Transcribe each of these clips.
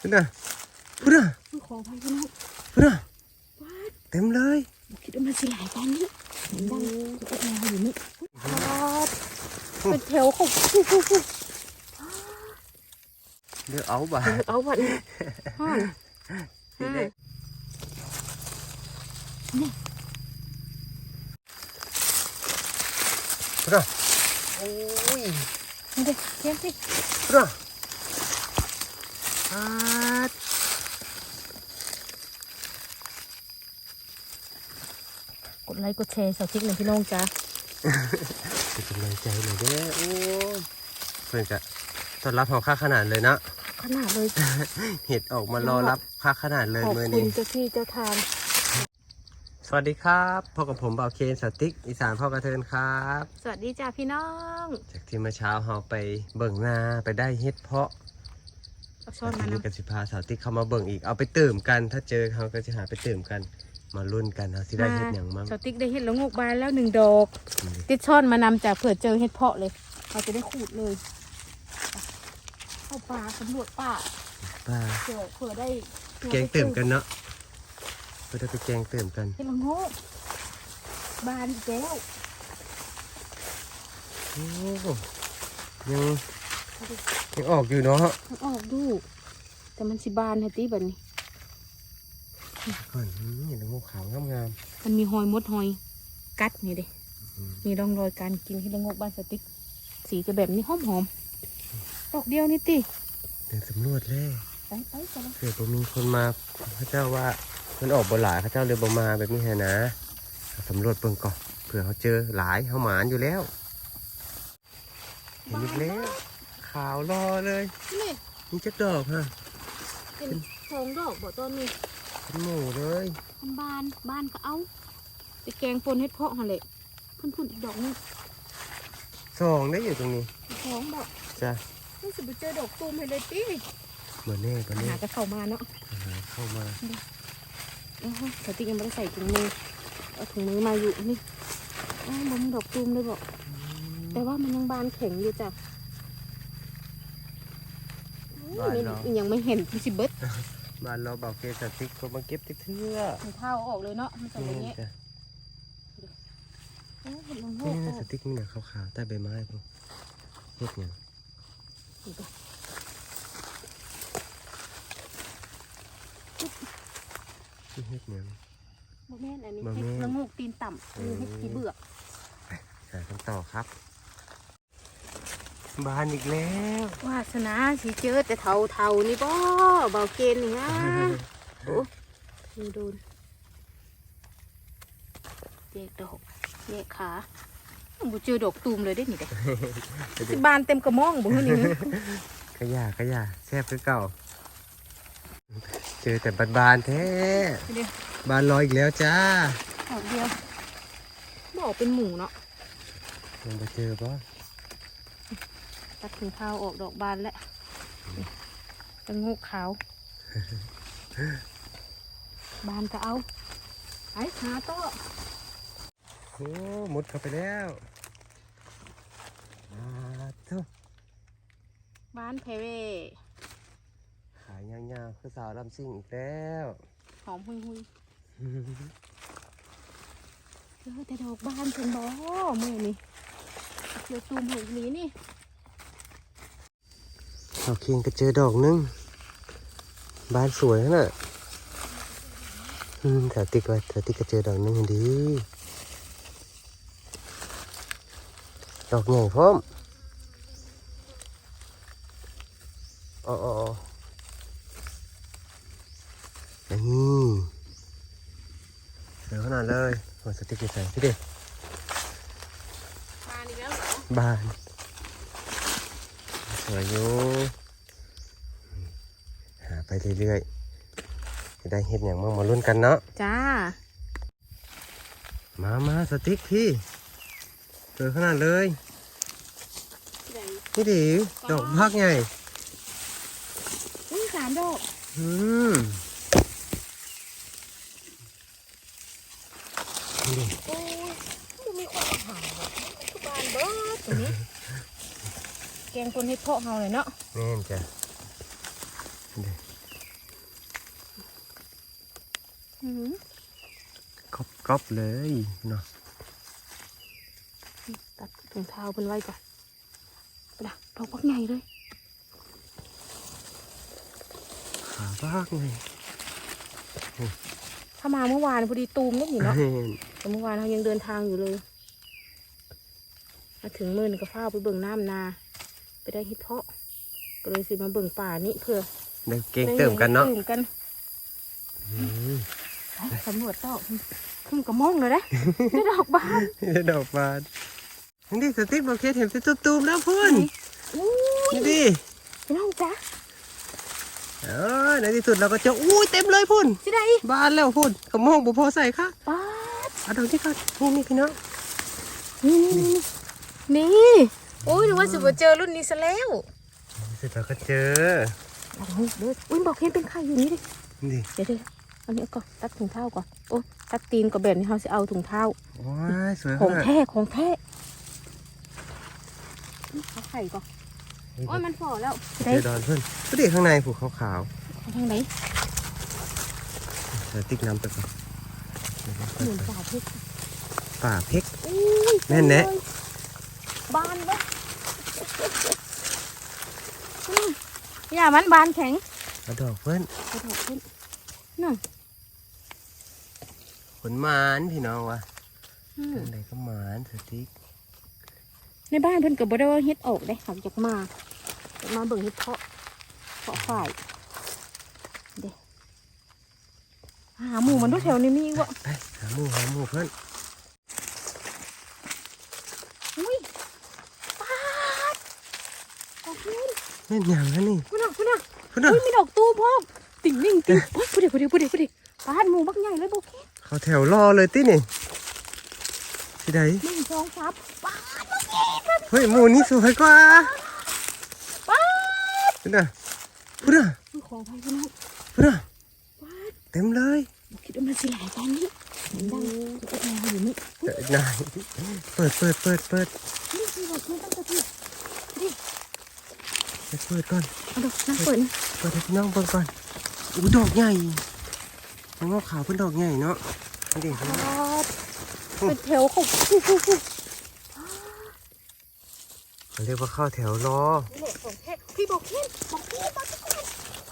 พุ่นน่ะพุ่นน่ะขอพันพี่น้องพุ่นน่ะว้าเต็มเลยวคิดว่ามันสิหลายตอนนี้เห็นดังก็แทงอยู่นี่ครับเป็นแถวเขาฟูฟูฟูเดี๋ยวเอาบ่าเอาบัดนี้ห่อนนี่เด้พุ่นน่ะโอ้ยนี่เด็กเทียมสิพุ่นน่ะ อาดกดไลค์กดแชร์สาวทิกหน่อยพี่น้องจ้าเป็นกำลังใจหน่อยเด้อโอ้ยเพื่อนจะต้อนรับของค่าขนาดเลยนะ ขนาดเลยเห็ดออกมารอรับค่าขนาดเลยขอบมือคุนี้ ณเจ้าที่เจ้าทาง สวัสดีครับพบกับผมบ่าวเคนสติกอีสานพ่อกระเทินครับ สวัสดีจ้าพี่น้อง จากที่เมื่อเช้าเราไปเบิ่งนาไปได้เห็ดเพาะ เอาช้อนทีมานี้นะกันสิพาสาวติ๊กเข้ามาเบิ่งอีกเอาไปเติมกัน ถ้าเจอเขาก็จะหาไปเติมกัน มาลุ้นกันนะที่ได้เห็ดอย่างมั่งสาวติ๊กได้เห็ดละงกบานแล้วหนึ่งดอก ติดช้อนมานำจากเผื่อเจอเห็ดเพาะเลย เราจะได้ขูดเลย เข้าป่าสำรวจป่าป้าเผื่อเผื่อได้แกงเติมกันเนาะเพื่อได้ไปแกงเติมกันเห็ดละงกบานอีกแล้วโอ้ยัง ยังออกอยู่เนาะมันออกดูแต่มันสิบานฮะตีแบบนี้ก่อนนี่ละงูขาวงามมันมีหอยมดหอยกัดนี่เด้อืมมีร่องรอยการกินเห็ดละงกบ้านสติ๊กสีจะแบบนี้หอมหอมๆดอกเดียวนี่ติๆเดินสำรวจเลยไปไปไปเลยเผื่อบ่มีคนมาพระเจ้าว่ามันออกบ่หลายพระเจ้าเลยบ่มาแบบนี้ฮะนะสำรวจเบิ่งก่อนเผื่อเขาเจอหลายเขาหมานอยู่แล้วเห็นอีกแล้ว ขาวรอเลยนี่นี่จักดอกฮะเป็นสองดอกบ่ต้นนี้เป็นหมูเลยมันบานบานก็เอาไปแกงปนเห็ดเพาะหั่นแหละเพิ่นพูดอีกดอกหนึงสองได้อยู่ตรงนี้สองดอกจ้ะนี่สิไปเจอดอกตูมให้เลยติเหมือนแน่ปะหาเนี่ยจะเข้ามาเนาะหาเข้ามาโอ้โหสติ๊กยังไม่ได้ใส่ถุงมือเอาถุงมือมาอยู่นี่อ้าวมันดอกตูมเลยบอกแต่ว่ามันยังบานแข็งอยู่จ้ะ อุ้ยนี่ยังไม่เห็นมันสิเบิดบ้านเราเบาเกสติกก็มาเก็บติ๊กเทื่อมันเท้าออกเลยเนาะมันใส่อนี่ย่างเงี้ยจ้ะโอ้เห็นลงโลนี่กอนะอสกติ๊กนี่นะขาวๆใต้ใบไม้พวกเฮ็ดหยังนี่ก็นี่เฮ็ดหยังบ่แม่นอันนี้บ่เห็ดแม่นละงูกตีนต่ำอันนี้เห็ดขี้เบือกหาคำต่อครับ บานอีกแล้ววาสนาสิเจอแต่เท่าเท่าๆนี่บ่เบาเกณฑ์นี่นะโอ้ยโดนแยกดอกแยกขาบ่เจอดอกตูมเลยได้นี่เด้สิบานเต็มกระมองบ่ฮู้นี่ขยะขยะแซ่บคือเก่า เจอแต่บานๆแท้เดี๋ยวบานลอยอีกแล้วจ้าดอกเดียวบอกเป็นหมูเนาะลงไปเจอปะ ตัดถุงเท้าออกดอกบานแล้วเป็นงูขาว บานก็เอาไอ้หาโต๊ะโอ้มุดเข้าไปแล้วอ่าเท่าบานเพเวขายยาวๆคือสาวลำซิ่งอีกแล้วหอมหุยหุยเจอแต่ดอกบานเป็นบ่มือนี่เกี่ยวตูมหูนี้นี่ เอาเคียงก็เจอดอกนึงบานสวยนะน่ะอืมแถวติ๊กไว้แถวติ๊กก็เจอดอกนึงดี ดอกใหญ่พร้อมอ๋ออ๋ออ๋อนี่สวยขนาดเลยโอ้สติ๊กใส่พี่เด็กบานอีกแล้วเหรอบ้านสวยอยู่หา ไปเรื่อยๆจะได้เห็ดอย่างมั่งมาลุ้นกันเนาะจ้า มามาสติ๊กพี่สวยขนาดเลยนี่ดิดอกพักไงอุ้ยสามดอกอืมนี่ดิโอ้ยมันมีความหายแบบคือบานเบิดตรงนี้ แกงคนเฮ็ดเพาะเฮาเลยเนาะแน่นจ้ะนี่ดิอื้อ หือก๊อบก๊อบเลยเนาะตัดถุงเท้าเพิ่นไว้ก่อนไปละดอกบักใหญ่เลยขาบ้ากเลยถ้ามาเมื่อวานพอดีตูมนิดหนึ่งเนาะเห็นแต่เมื่อวานเรายังเดินทางอยู่เลยมาถึงมื่นก็พาไปเบิ่งน้ำนา ไปได้เฮิตเพาะก็เลยสิมาเบิ่งป่านี่เพื่อได้เก่งเติมกันเนาะได้ตื่มกันอืมไป สำรวจต่อขึ้นกระมองเลยนะได้ดอกบานได้ดอกบานนี่สติ๊กบอกเคสเห็นเป็นตูมๆแล้วพุ่นอู้ยนี่ดิพี่น้องจ๊ะเออในที่สุดเราก็เจะอู้ยเต็มเลยพุ่นสิได้บานแล้วพุ่นกระมองบุพอใส่ค่ะป้าดเอาดอกที่ก่อนนี่นี่พี่น้องนี่นี่นี่นี่โอ้ยนึกว่าจะมาเจอรุ่นนี้ซะแล้วในที่สุดเราก็เจอเอาเฮ้ยเด้ออุ้ยบอกเห็นเป็นไข่อยู่นี่ดินี่เดี๋ยวเดี๋ยวเอานี้ก่อนตัดถุงเท้าก่อนโอ้ตัดตีนกับแบบนี้เขาจะเอาถุงเท้าว้ายสวยของมากแท้ของแท้นี่เอาไข่ก่อนโอ้ยมันฝ่อแล้วเจได้อดอนเพื่อนก็ดีข้างในผูกขาวเอาทางไหนๆสติ๊กน้ำไปก่อนหมุนฝ่าเพชรป่าเพกอุ้ยแน่นแน่บานเว้ยอืมอย่ามันบานแข็งเอาดอกเพื่อนกระโดดขึ้น นั่นผลหมานพี่น้องวะอืมทางไหนก็หมานสติ๊กในบ้านเพิ่นก็บ่ได้ว่าเฮ็ดออกได้หลังจากมาจากมาเบิ่งเฮ็ดเพาะเพาะฝ่ายเด้หาหมูมันด้วยแถวนี้มีอีกวะไปหาหมูหาหมูเพื่อนอุ้ยปาดดอกนี้แม่นอย่างนั้นนี่คุณน่ะคุณน่ะเพื่อนน่ะอุ้ยมีดอกตูพร้อม ติ่งนิ่งติ่งโอ้ยพูดเดี๋ยวพูดเดี๋ยวพูดเดี๋ยวพูดเดี๋ยวปาดหมูบักใหญ่เลยโบเคเขาแถวรอเลยตินี่ที่ไหนหนึ่งสองสามปาดโบเคเฮ้ยหมูนี่สวยกว่าปาดเพื่อนน่ะเพื่อนน่ะคือของไทยพี่น้องเพื่อนน่ะปาดเต็มเลยบ่คิดว่ามันสิหลายตอนนี้เห็นดังจะแอร์อยู่นี่เดี๋ยวนายเปิดเปิดเปิดเปิดนี่คือดอกนี้ตั้งแต่ที่ไปเปิดก่อนเอาดอกน้ำเปิดนะเปิดให้พี่น้องเบิ่งก่อน อู้ดอกใหญ่มะม่วงขาวเป็นดอกใหญ่เนาะนี่ดิปาดเป็นแถวของฟูฟูฟูเขาเรียกว่าเข้าแถวรอนี่แหละของแท้พี่บอกเห็นบอกเห็นบอกเห็น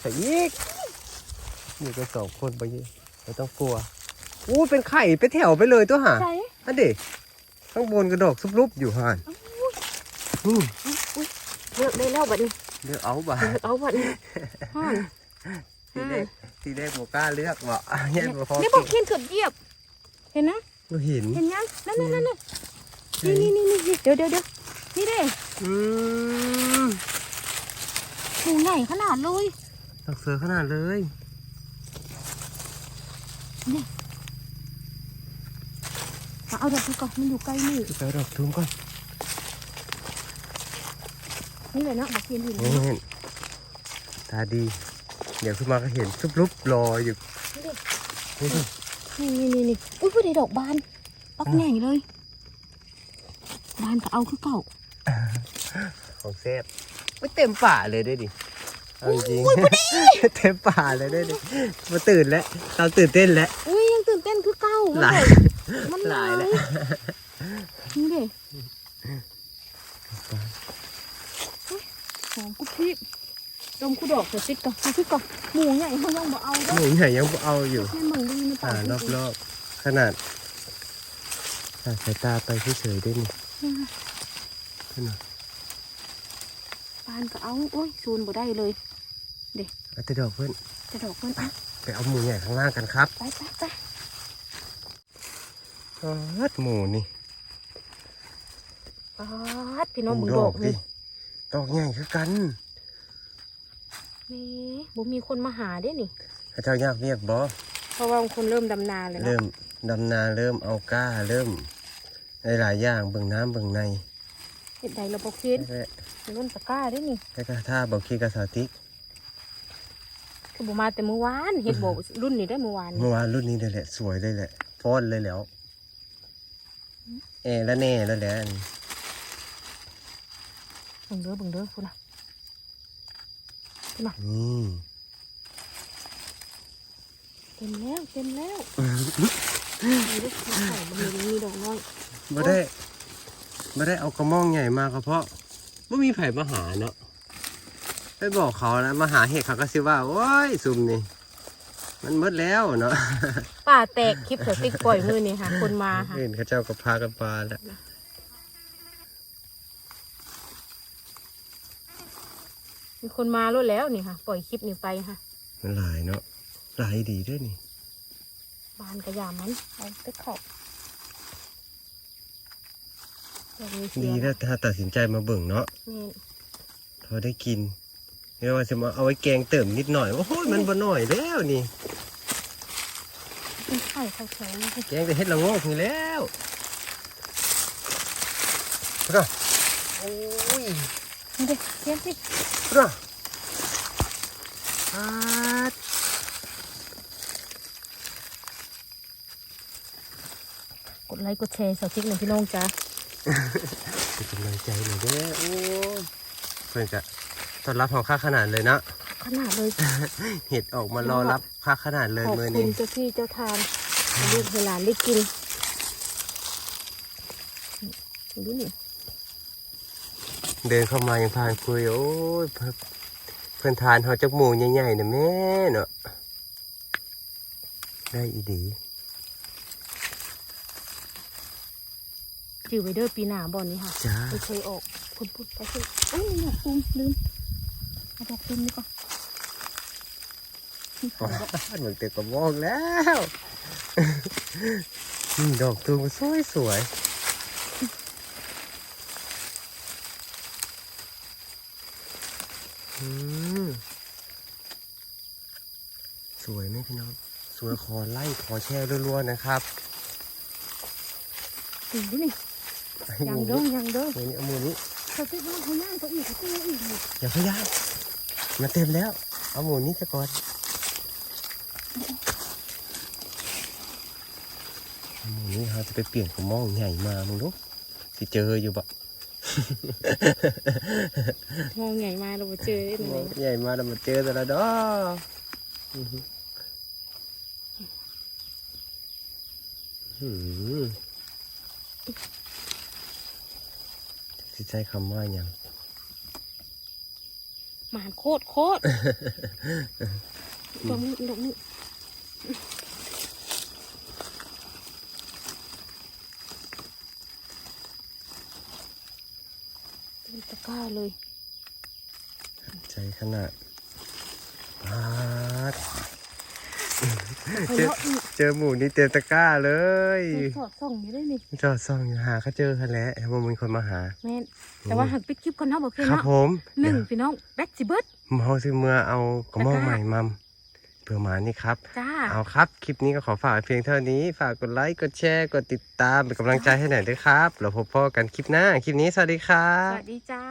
แต่อีกอยู่กันสองคนไปยี่ไม่ต้องกลัวอู้เป็นไข่ไปแถวไปเลยตัวหาใจอันเด็ข้างบนกระดอกซุบลุบอยู่ห่านอืมอุ้ยเลือกได้แล้วบัดนี้เดี๋ยวเอาบ่าเลือกเอาบัดนี้ฮ่าน ทีแรกทีแรกบอกกล้าเลือกบ่เห็นบ่พอนี่บอกเห็นเกือบเหยียบ เห็นนะเราเห็นเห็นยังนั่นนั่นนั่นนี่นี่นี่นี่เดี๋ยวเดี๋ยวเดี๋ยวนี่เด้อืมหมูใหญ่ขนาดเลยดอกเสือขนาดเลยมาเอาดอกนี้ก่อนมันอยู่ใกล้มือไปเอาดอกทุ่มก่อนนี่เลยนะบอกเห็นเห็นโอ้เห็นตาดี เดี๋ยวขึ้นมาก็เห็นซุบลุบรออยู่นี่ดินี่นี่นี่นี่อุ้ยพูดได้ดอกบานปักใหญ่เลยบานก็เอาคือเก่าของแซ่บไม่เต็มป่าเลยได้ดิเอาจริงๆเต็มป่าเลยได้ดิมาตื่นแล้วเราตื่นเต้นแล้วอุ้ยยังตื่นเต้นคือเก่าหลาย มัน หลายแล้ว นี่เด้หอมกุบพิบ ดมกูดอกเดี๋ยวติดก่อนเอาที่ก่อนหมูใหญ่เขายังบ่เอาหเด้อมูใหญ่ยังบ่เอาอยู่แค่มึงได้ยินในป่าอ่ารอบรอบๆขนาดสายสายตาไปเฉยๆได้นี่ขึ้นมาปานก็เอาโอ้ยซูนบ่ได้เลย เอาแต่ดอกเพื่อนจะดอกเพิ่นอะไปเอาหมูใหญ่ข้างล่างกันครับไปไปไปฮัดหมูนี่ปาดพี่น้องหมูมึงดดออกกดินี่ดอกใหญ่คือกัน นี่บ่มีคนมาหาเด้นี่พระเจ้ายากเรียกบอเพราะว่าบางคนเริ่มดำนาเลยเนาะเริ่มดำนาเริ่มเอาก้าเริ่มหลายๆอย่างเบิ่งน้ำเบิ่งในเห็ดใดเราบ่คิดและรุ่นตะกร้าเด้นี่แล้วก็ถ้าบอกคีกับสาวติ๊กคือบ่มาแต่เมื่อวานเห็ดบ่รุ่นนี้ได้เมื่อวานนี่เมื่อวานรุ่นนี้เลยแหละสวยเลยแหละฟ้อนเลยแล้วเอแล้วแน่แล้วแหละอันนี้เบิ่งเด้อเบิ่งเด้อพุ่นน่ะ นี่เต็มแล้วเต็มแล้วมีลูกไข่มันเลยมีดอกน้อยไม่ได้ไม่ได้เอากระม่องใหญ่มาก็เพราะไม่มีไผ่มาหาเนาะไปบอกเขาแล้วมาหาเห็ดเขาก็สิว่าโอ้ยซุ่มนี่ มันหมดแล้วเนาะป่าแตกคลิปเสือติ๊กปล่อยมือนี่ค่ะ คนมาค่ะ เห็นเขาเจ้าก็พากันปลาแล้ว มีคนมาแล้วแล้วนี่ค่ะ ปล่อยคลิปนี้ไปค่ะ มันหลายเนาะหลายดีด้วยนี่บานกระยามันเอาไปขอบดอกนี้เสีดียนะถ้าตัดสินใจมาเบิ่งเนาะนี่พอได้กินเรียกว่าจะมาเอาไว้แกงเติมนิดหน่อยโอ้โหมันบ่หน่อยแล้วนี่เป็นไข่ไข่แข็งนะคะแกงแต่เฮ็ดละโงกนี่แล้วก็โอ้ย นี่เด็กเสียงสิก็อาดกดไลค์กดแชร์เสือติ๊กหนึ่งพี่น้องจ้าเป็นกำลังใจหน่อยเด้อโอ้ยเพื่อนจะต้อนรับของค่าขนาดเลยเนาะขนาดเลยเห็ดออกมารอรับค่าขนาดเลยขอบมือคุนี้ณเจ้าที่เจ้าทานให้ลูกให้หลานได้กินดูนี่ เดินเข้ามายังพานคุยโอ้ยเพิ่นเพื่อนทานเขาจักหมูใหญ่ๆนะแม่เนาะได้อีดีจือไปเด้อปีหน้าบ่อนนี้ค่ะจ้าไม่เคยออกคุณพูดไปสิเอ้ยดอกตูมลืมเอาดอกตูมดีกว่านี่ค่ะดอกเหมือนเต็มกระบอกแล้วนี่ดอกตูมสวยสวยๆอืม สวยไหมพี่น้องสวยขอไล่ขอแชร์รัวๆนะครับตูมดูนี่ยังเด้อยังเด้อมือนี้เอามือนี้เขาติดว่าเขาย่างเขาอีกเขาตีอีกนี่อย่าพยายามมาเต็มแล้ว เอาหมูนี้จะก่อนเอาหมูนี้เราจะไปเปลี่ยนกระมองใหญ่มามึงดูสิเจออยู่บะ มองใหญ่มาเราไปเจอได้กระเลมอยงใหญ่มาแล้วมาเจอแต่ละดอกอื้อหือหือสิใจคำว่าอย่างหมานโคตรโคตรดอกนี้ดอกนี้เป็นตะกร้าเลยใจขนาดปาดไปเลาะอีกเจอหมูนี่เต็มตะกร้าเลยสอดส่องอยู่ได้นี่จอดส่องอยู่หาเขาเจอกันแล้วมันมีคนมาหาแม่นแต่ว่าหักปิดคลิปก่อนเนาะบอกเพื่อนครับเนาะผมหนึ่งเดี๋ยวพี่น้องแบ็กซิเบิร์ดเมาสิเมื่อเอากระหม่อมตะกร้าใหม่มัมเพื่อหมานี่ครับ จ้า เอาครับ คลิปนี้ก็ขอฝากไว้เพียงเท่านี้ ฝากกดไลค์ กดแชร์ กดติดตามเป็นกำลังใจให้หน่อยด้วยครับเราพบพ่อกันคลิปหน้า คลิปนี้สวัสดีครัสบ วัสดีจ้า